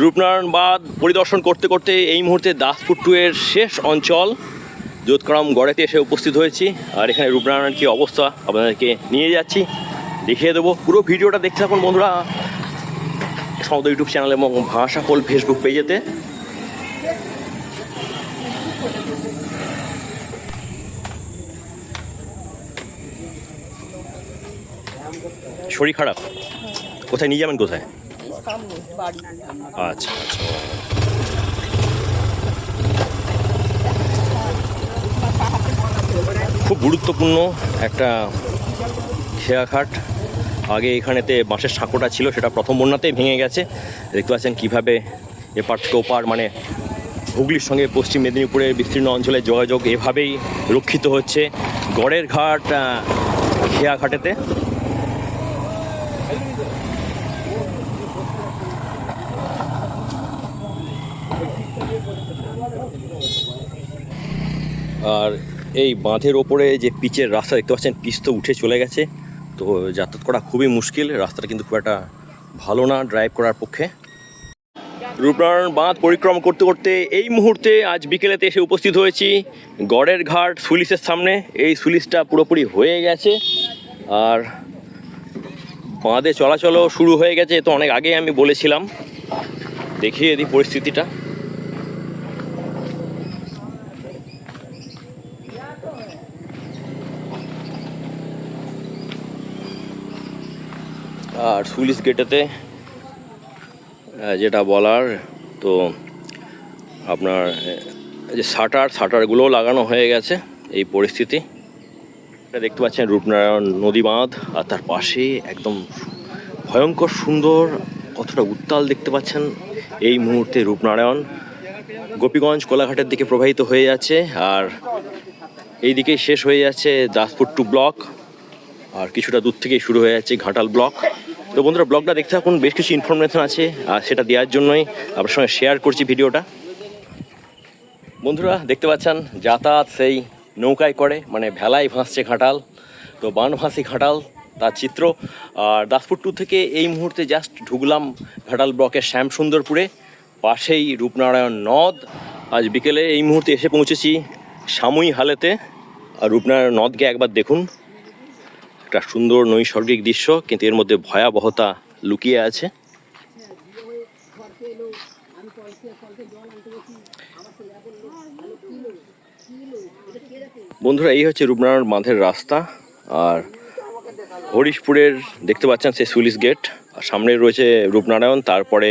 রূপনারায়ণ বাঁধ পরিদর্শন করতে করতে এই মুহূর্তে দাসপুর টু এর শেষ অঞ্চল। যোধকরাম গড়েতে এসে উপস্থিত হয়েছি। আর এখানে রূপনারায়ণ কী অবস্থা আপনাদেরকে নিয়ে যাচ্ছি, দেখিয়ে দেবো। পুরো ভিডিওটা দেখতে থাকুন বন্ধুরা। সমস্ত ইউটিউব চ্যানেল এবং ভাষা পোল ফেসবুক পেজেতে শরীর খারাপ? কোথায় নিয়ে যাবেন কোথায়? আচ্ছা আচ্ছা। খুব গুরুত্বপূর্ণ একটা খেয়াঘাট। আগে এখানেতে বাঁশের সাঁকোটা ছিল, সেটা প্রথম বন্যাতেই ভেঙে গেছে। দেখতে পাচ্ছেন কীভাবে এপার থেকে ওপার মানে হুগলির সঙ্গে পশ্চিম মেদিনীপুরের বিস্তীর্ণ অঞ্চলে যোগাযোগ এভাবেই রক্ষিত হচ্ছে। গড়ের ঘাট খেয়াঘাটেতে। আর এই বাঁধের ওপরে যে পিচের রাস্তা দেখতে পাচ্ছেন, পিচ তো উঠে চলে গেছে। তো যাতায়াত করা খুবই মুশকিল, রাস্তাটা কিন্তু খুব একটা ভালো না ড্রাইভ করার পক্ষে। রূপনারায়ণ বাঁধ পরিক্রমা করতে করতে এই মুহূর্তে আজ বিকেলেতে এসে উপস্থিত হয়েছি। গড়ের ঘাট সুলিশের সামনে, এই সুলিশটা পুরোপুরি হয়ে গেছে। আর বাঁধে চলাচলও শুরু হয়ে গেছে তো অনেক আগে আমি বলেছিলাম। দেখিয়ে দিই পরিস্থিতিটা। আর সুলিশ গেটেতে যেটা বলার, তো আপনার যে শাটার, শাটারগুলোও লাগানো হয়ে গেছে এই পরিস্থিতি। এটা দেখতে পাচ্ছেন রূপনারায়ণ নদী বাঁধ, আর তার পাশে একদম ভয়ঙ্কর সুন্দর, কতটা উত্তাল দেখতে পাচ্ছেন এই মুহূর্তে রূপনারায়ণ। গোপীগঞ্জ কোলাঘাটের দিকে প্রবাহিত হয়ে যাচ্ছে, আর এই দিকেই শেষ হয়ে যাচ্ছে দাসপুর টু ব্লক, আর কিছুটা দূর থেকেই শুরু হয়ে যাচ্ছে ঘাটাল ব্লক। তো বন্ধুরা, ব্লগটা দেখতে থাকুন, বেশ কিছু ইনফরমেশন আছে, আর সেটা দেওয়ার জন্যই আপনার সঙ্গে শেয়ার করছি ভিডিওটা। বন্ধুরা, দেখতে পাচ্ছেন, যাতায়াত সেই নৌকায় করে মানে ভেলায় ভাসছে ঘাটাল, তো বান বানভাসি ঘাটাল, তার চিত্র। আর দাসপুর টু থেকে এই মুহূর্তে জাস্ট ঢুকলাম ঘাটাল ব্লকের শ্যামসুন্দরপুরে, পাশেই রূপনারায়ণ নদ। আজ বিকেলে এই মুহূর্তে এসে পৌঁছেছি সাময়ী হালেতে, আর রূপনারায়ণ নদকে একবার দেখুন। একটা সুন্দর নৈসর্গিক দৃশ্য, কিন্তু এর মধ্যে ভয়াবহতা লুকিয়ে আছে। বন্ধুরা, এই হচ্ছে রূপনারায়ণ বাঁধের রাস্তা, আর হরিশপুরের দেখতে পাচ্ছেন সেই সুলিশ গেট, আর সামনে রয়েছে রূপনারায়ণ, তারপরে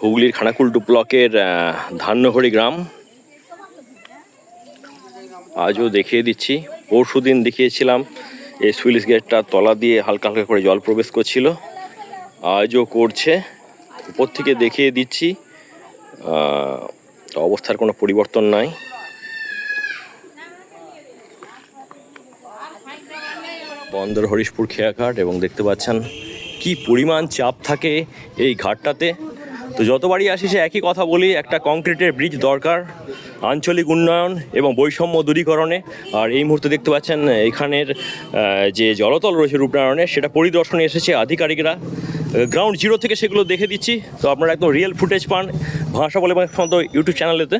হুগলির খানাকুলটু ব্লকের ধান্যহরি গ্রাম। আজও দেখিয়ে দিচ্ছি পরশু দিন দেখিয়েছিলাম এই সুইলিশ গেটটা তলা দিয়ে হালকা হালকা করে জল প্রবেশ করছিল। আজও করছে। উপর থেকে দেখিয়ে দিচ্ছি। অবস্থার কোনো পরিবর্তন নাই। বন্দর হরিশপুর খেয়াঘাট এবং দেখতে পাচ্ছেন কি পরিমাণ চাপ থাকে এই ঘাটটাতে। তো যতবারই আসি, সে একই কথা বলি, একটা কংক্রিটের ব্রিজ দরকার, আঞ্চলিক উন্নয়ন এবং বৈষম্য দূরীকরণে। আর এই মুহূর্তে দেখতে পাচ্ছেন, এখানের যে জলতল রয়েছে রূপনারায়ণে, সেটা পরিদর্শনে এসেছে আধিকারিকরা। গ্রাউন্ড জিরো থেকে সেগুলো দেখে দিচ্ছি। তো আপনারা একদম রিয়েল ফুটেজ পান। ভাষা বলে এবং ইউটিউব চ্যানেলেতে